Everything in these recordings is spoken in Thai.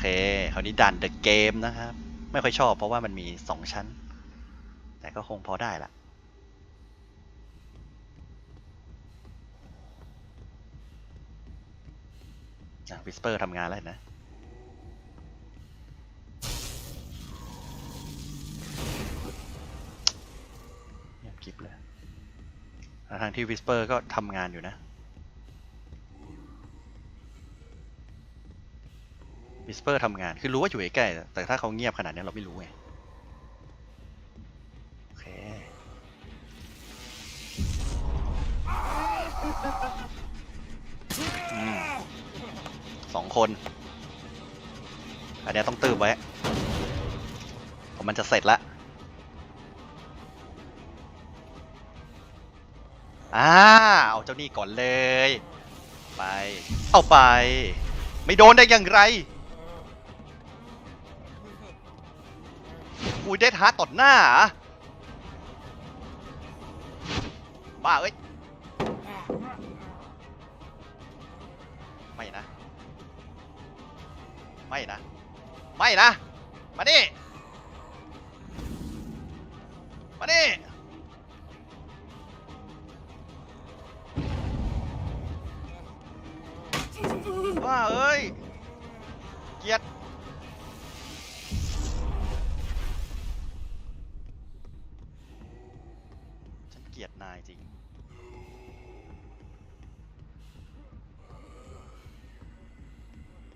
เค คราวนี้ดันเดอะเกมนะครับ ไม่ค่อยชอบเพราะว่ามันมีสองชั้น แต่ก็คงพอได้ละวิสเปอร์ทำงานแล้วนะเงียบกริบเลยทางที่วิสเปอร์ก็ทำงานอยู่นะ วิสเปอร์ทำงาน คือรู้ว่าอยู่ใกล้ๆแต่ถ้าเขาเงียบขนาดนี้เราไม่รู้ไง โอเค สองคน อันนี้ต้องตืบไว้ผมมันจะเสร็จละอ่าเอาเจ้านี่ก่อนเลย ไป เอาไป ไม่โดนได้อย่างไร อุ้ยเดทฮาต่อหน้าบ้าเอ้ย ไม่นะ ไม่นะ ไม่นะ มาดิ เกลียดนายจริง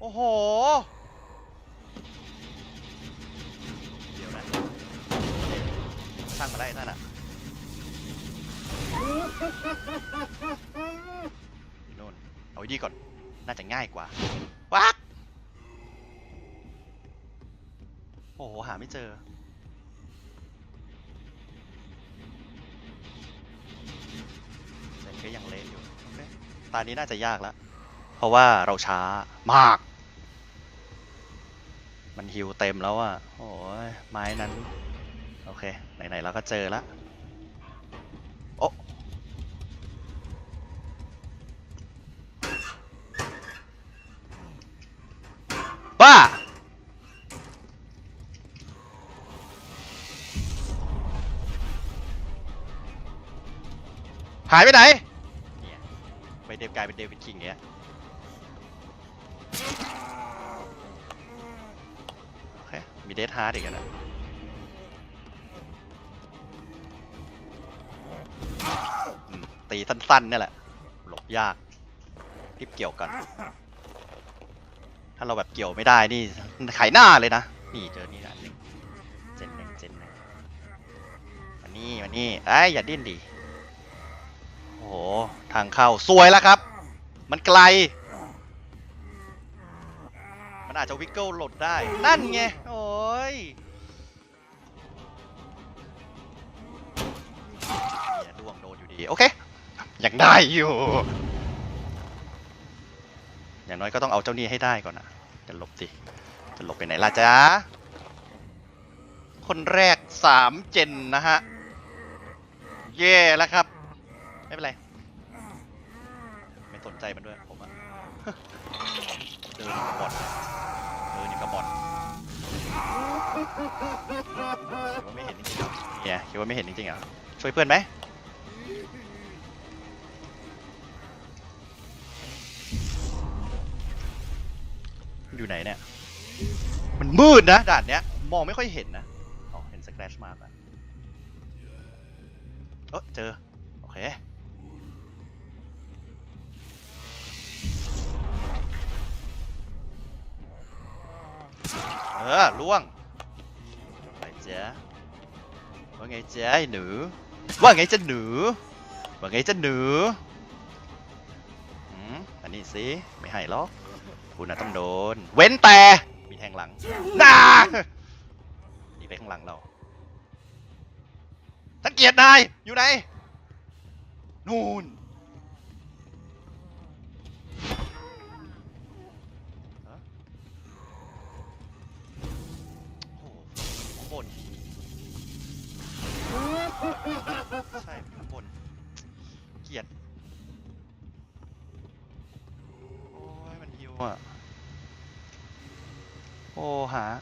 โอ้โห เดี๋ยวนะช่างมาได้นั่นอะอยู่นู่นเอาดีก่อน น่าจะง่ายกว่าวักโอ้โห หาไม่เจอ ตานี้น่าจะยากแล้ว เพราะว่าเราช้ามาก มันฮิวเต็มแล้วอะโอ้ยไม้นั้น โอเค ไหนๆเราก็เจอล้วโอ้บ้าหายไปไหน ดฟกลายเป็นเดวิดคิงเนี้ยโอเคมีเดทฮาร์ดอีกแล้วตีสั้นๆเนี่ยแหละ หลบยากรีบเกี่ยวกัน ถ้าเราแบบเกี่ยวไม่ได้นี่ไขหน้าเลยนะ นี่เจอนี่นหนึ่งเจนหนึ่งเจนหนึ่งมานี่มานี่ไอ้ยอย่าดิ้นดิ โอ้โห ทางเข้าสวยแล้วครับ มันไกล มันอาจจะวิกเกิลหลดได้ นั่นไง โอ้ยเนี่ยดวงโดนอยู่ดี โอเค ยังได้อยู่ อย่างน้อยก็ต้องเอาเจ้านี่ให้ได้ก่อนนะจะหลบสิจะหลบไปไหนล่ะจ๊ะ คนแรกสามเจนนะฮะเย่แล้วครับ ไม่เป็นไร ไม่สนใจมันด้วยผมอะเดินกับบอดเดินอยู่กับบอดคิดว่าไม่เห็นจริงๆเหรอเนี่ยคิดว่าไม่เห็นจริงๆเหรอช่วยเพื่อนไหมอยู่ไหนเนี่ย มันมืดนะด่านเนี้ย มองไม่ค่อยเห็นนะ อ๋อ เห็นสแครชมากอะเออเจอ โอเค เออล่วงไปเจ๊ว่าไงเจ๊ะไอ้หนูว่าไงจะหนูว่าไงจะหนูอืมอันนี้สิไม่ให้หรอกคุณน่ะต้องโดน เว้นแต่มีแทงหลังน่าหนีไปข้างหลังเราสังเกียจนายอยู่ไหนนู่น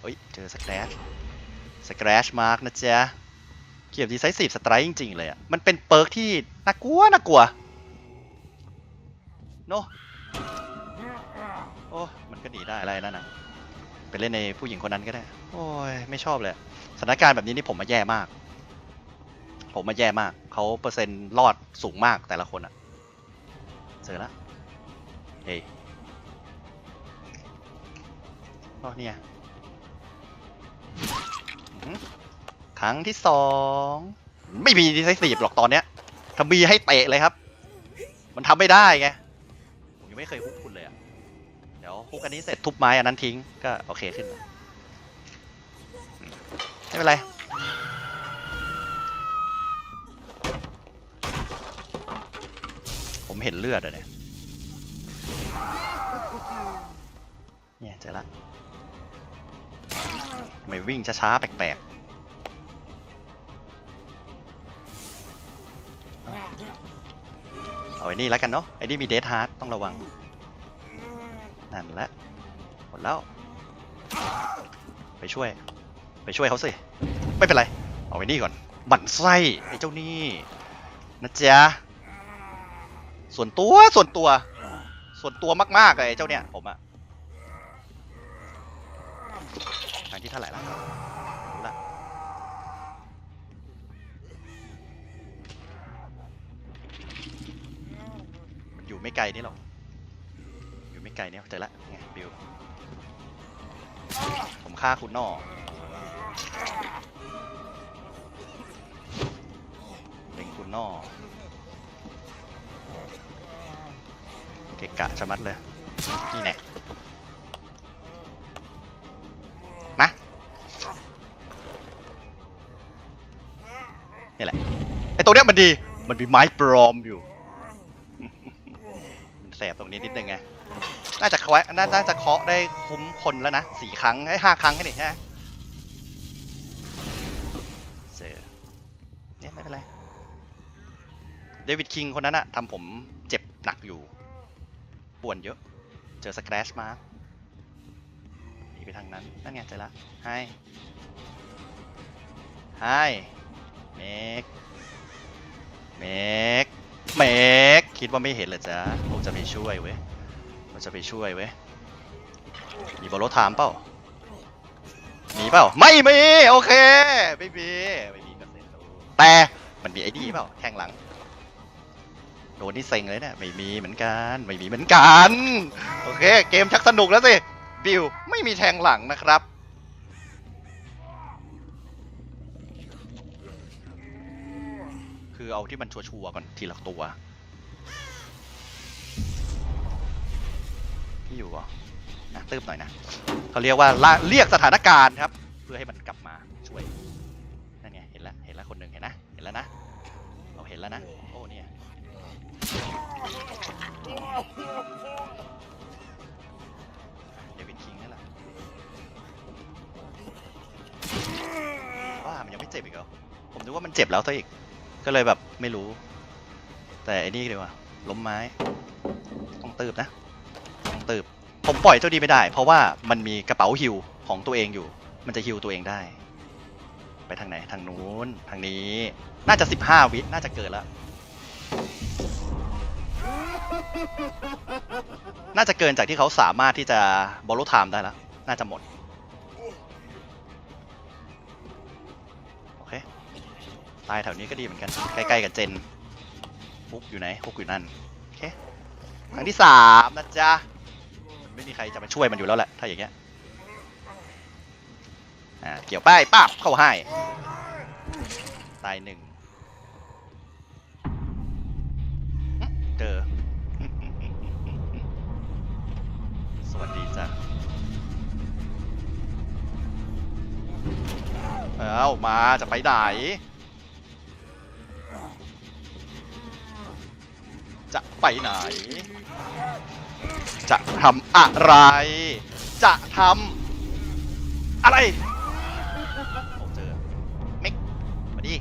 เอ้ย เจอสแครชสแครชมาร์กนะจ๊ะ เกียบดีไซซีฟสไตร์จริง ๆ เลยอะ มันเป็นเปิร์กที่น่ากลัวน่ากลัว โนโอ้ มันก็หนีได้อะไรนั่นนะไปเล่นในผู้หญิงคนนั้นก็ได้ โอ้ย ไม่ชอบเลย สถานการณ์แบบนี้นี่ผมมาแย่มาก ผมมาแย่มาก เขาเปอร์เซ็นต์รอดสูงมากแต่ละคนอะเจอละเฮ้ยก็เนี่ย ครั้งที่สองไม่มีดีไซซีฟหรอกตอนเนี้ยถ้ามีให้เตะเลยครับ มันทำไม่ได้ไงผมยังไม่เคยฮุกคุณเลยอะเดี๋ยวฮุกอันนี้เสร็จทุบไม้อันนั้นทิ้งก็โอเคขึ้นไม่เป็นไรผมเห็นเลือดอะเนี่ยเนี่ยเจอละทำ ไม่วิ่งช้าๆแปลกๆ เอาไอ้นี่แล้วกันเนาะ ไอ้นี่มีเดทฮาร์ดต้องระวัง นั่นแหละหมดแล้ว ไปช่วย ไปช่วยเขาสิ ไม่เป็นไร เอาไว้นี่ก่อน บั่นไส้ไอ้เจ้านี่นะจ๊ะ ส่วนตัวส่วนตัว ส่วนตัวมากๆเลยไอ้เจ้าเนี่ยผมอะ ครั้งที่เท่าไหร่ละรู้ละมันอยู่ไม่ไกลนี่หรอกอยู่ไม่ไกลเนี่ยเจอละไงบิวผมฆ่าคุณนอกเล็งคุณนอกเกะกะชะมัดเลยนี่แน่ ตัวเนี้ยมันดี มันมีไม้ปลอมอยู่ มันแสบตรงนี้นิดนึงไง น่าจะเคาะน่าน่าจะเคาะได้คุ้มคนแล้วนะสี่ครั้งไอ้ห้าครั้งแค่นี้ใช่ไหมเจอเนี่ยไม่เป็นไร เดวิดคิงคนนั้นอะทำผมเจ็บหนักอยู่ปวดเยอะ เจอสแครชมาหนีไปทางนั้น นั่นไงเจอละไฮไฮเมก เมกเมกคิดว่าไม่เห็นเหรอจ๊ะผมจะไปช่วยเว้ยมันจะไปช่วยเว้ยมีบอลรถถามเปล่ามีเปล่าไม่มีโอเคไม่มีไม่มีก็เสร็จแต่มันมีไอ้นี่เปล่าแทงหลังโดนนี่เซ็งเลยเนี่ยไม่มีเหมือนกันไม่มีเหมือนกันโอเค เกมชักสนุกแล้วสิบิวไม่มีแทงหลังนะครับ คือเอาที่มันชัวร์ๆก่อนทีละตัว พี่อยู่เหรอนะตืบหน่อยนะเขาเรียกว่าละเรียกสถานการณ์ครับ เพื่อให้มันกลับมาช่วยนั่นไงเห็นแล้วเห็นแล้วคนหนึ่งเห็นนะเห็นแล้วนะเราเห็นแล้วนะโอ้เนี่ยเดวิดคิงนี่แหละว่ามันยังไม่เจ็บอีกเหรอผมนึกว่ามันเจ็บแล้วซะอีกก็เลยแบบ ไม่รู้ แต่ไอ้นี่ดีกว่าล้มไม้ ต้องตืบนะ ต้องตืบ ผมปล่อยเจ้าดีไม่ได้ เพราะว่ามันมีกระเป๋าฮิวของตัวเองอยู่ มันจะฮิวตัวเองได้ ไปทางไหนทางนู้นทางนี้ น่าจะ 15 วิ น่าจะเกิดแล้ว น่าจะเกินจากที่เขาสามารถที่จะบอลลูไทม์ได้แล้ว น่าจะหมด ตายแถวนี้ก็ดีเหมือนกัน ใกล้ๆกับเจนฟุกอยู่ไหนฟุกอยู่นั่นโอเคครั้งที่สามนะจ๊ะไม่มีใครจะมาช่วยมันอยู่แล้วแหละถ้าอย่างเงี้ยอ่าเกี่ยวป้ายป้าบเข้าให้ตายหนึ่งเจอสวัสดีจ้ะเอามาจะไปไหน จะ ไปไหน จะทำอะไร จะทำอะไรผมเจอมิกมาดิ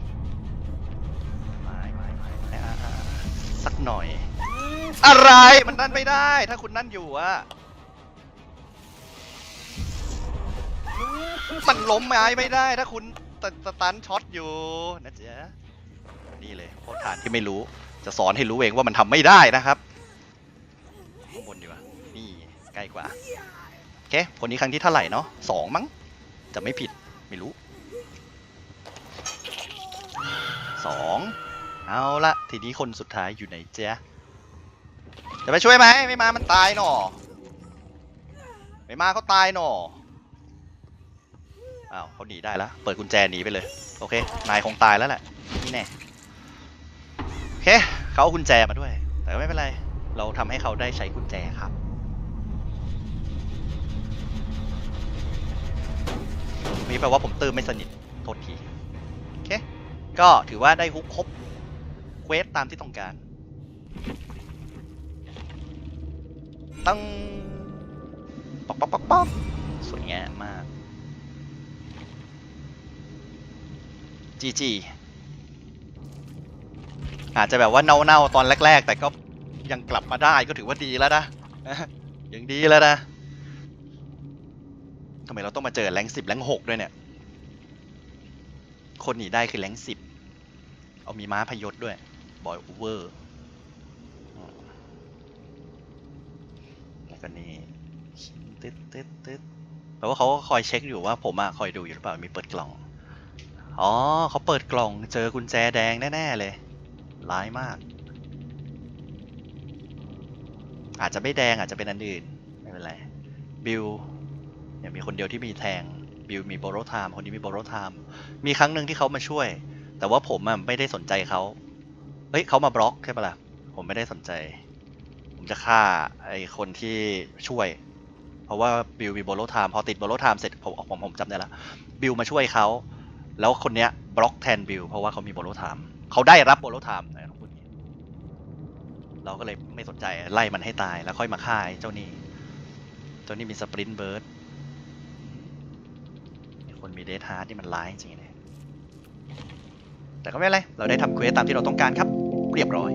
ไม่ไม่ไม่สักหน่อย อะไรมันนั่นไม่ได้ ถ้าคุณนั่นอยู่อะมันล้มไม้ไม่ได้ถ้าคุณตสตันช็อตอยู่นะจ๊ะนี่เลยโคตรฐานที่ไม่รู้ จะสอนให้รู้เองว่ามันทำไม่ได้นะครับข้างบนดีกว่านี่ใกล้กว่าโอเคคนนี้ครั้งที่เท่าไหร่เนาะสองมั้งจะไม่ผิดไม่รู้สองเอาละทีนี้คนสุดท้ายอยู่ไหนเจ๊จะไปช่วยไหมไม่มามันตายหนอไม่มาเขาตายหนออ้าวเขาหนีได้แล้วเปิดกุญแจหนีไปเลย โอเค นายคงตายแล้วแหละนี่แน่ เคเขาเอากุญแจมาด้วย แต่ก็ไม่เป็นไร เราทำให้เขาได้ใช้กุญแจครับ นี่แปลว่าผมเติมไม่สนิท โทษทีโอเค ก็ถือว่าได้ฮุกครบเควสตามที่ต้องการ ตั้งป๊อกป๊อกป๊อกป๊อกสวยงามมากจีจี อาจจะแบบว่าเน่าๆตอนแรก ๆ แต่ก็ยังกลับมาได้ก็ถือว่าดีแล้วนะยังดีแล้วนะทำไมเราต้องมาเจอแรงสิบแรงหกด้วยเนี่ย คนหนีได้คือแรงสิบเอามีม้าพยศด้วยบอยโอเวอร์แล้วก็นี่ตึ๊ดตึ๊ดตึ๊ดแปลว่าเขาก็คอยเช็คอยู่ว่าผมอะคอยดูอยู่หรือเปล่ามีเปิดกล่องอ๋อเขาเปิดกล่องเจอกุญแจแดงแน่ๆเลย ร้ายมาก อาจจะไม่แดงอาจจะเป็นอันอื่น ไม่เป็นไร บิลเนี่ยมีคนเดียวที่มีแทง บิลมีโบโรไทม์คนนี้มีโบโรไทม์มีครั้งหนึ่งที่เขามาช่วย แต่ว่าผมอะไม่ได้สนใจเขาเฮ้ยเขามาบล็อกใช่ปะล่ะ ผมไม่ได้สนใจ ผมจะฆ่าไอ้คนที่ช่วย เพราะว่าบิลมีโบโรไทม์พอติดโบโรไทม์เสร็จผมผมผมจำได้ละบิลมาช่วยเขา แล้วคนเนี้ยบล็อกแทนบิลเพราะว่าเขามีโบโลไทม์ เขาได้รับโบโลไทม์นะครับพูดงี้เราก็เลยไม่สนใจไล่มันให้ตายแล้วค่อยมาฆ่าไอ้เจ้านี่เจ้านี่มีสปรินต์เบิร์ดคนมีเดทฮาร์ดที่มันร้ายจริงๆเลยแต่ก็ไม่เป็นไรเราได้ทำเควสตามที่เราต้องการครับ เรียบร้อย